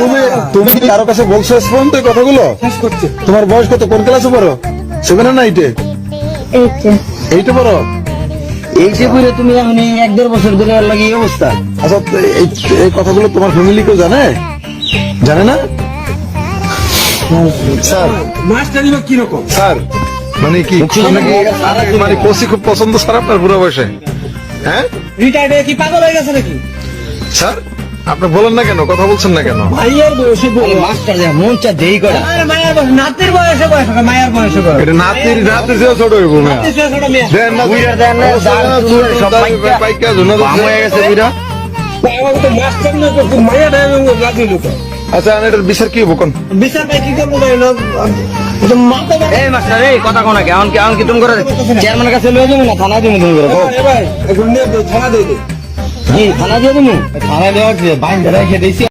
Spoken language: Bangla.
তুমি তুমি কি কারও কাছে বলছো শেষ পর্যন্ত কথাগুলো? তোমার বয়স কত? কোন ক্লাসে পড়ো? সেভেন না এইটে? এইটা। পড়ো? এই যে করে তুমি এখন এক দেড় বছর ধরে লাগে এই অবস্থা। আচ্ছা এই এই কথাগুলো তোমার ফ্যামিলি কেউ জানে? জানে না? স্যার মাস্টারি বা কীরকম? স্যার মানে কি? মানে কি? মানে খুব পছন্দ স্যার আপনার বুড়ো বয়সে? হ্যাঁ? রিটায়ার্ড কি পাগল হয়ে গেছে নাকি? স্যার আপনি বলেন না কেন? কথা বলছেন না কেন? ভাইয়ের বয়সে মাস্টার দেখ মন চা দেই করা। আরে মায়ের বয়স নাতির বয়সে বয়স মায়ের বয়সে বয়স। এটা নাতির নাতির চেয়েও ছোট হইব না চেয়ে মেয়ে। দেন না বুইড়া দেন না, দাঁড় চুল সব পাইকা- পাইকা জন্য বাম হয়ে গেছে বুইড়া বাবা তো মাস্টার না তো মায়ের লাগি লোক। আচ্ছা আর এটার বিচার কি হব কোন? বিচার ভাই কি করব জানি না। এই মাস্টার এই কথা কোনা কেমন কেমন কি তুমি করে চেয়ারম্যানের কাছে লয়ে যাব না থানা দিবো তুমি করে। ভাই থানা দিয়ে দে। কি থানা দিয়ে দিবো? থানা দেওয়া বাইন্দা রেখে দিয়েছি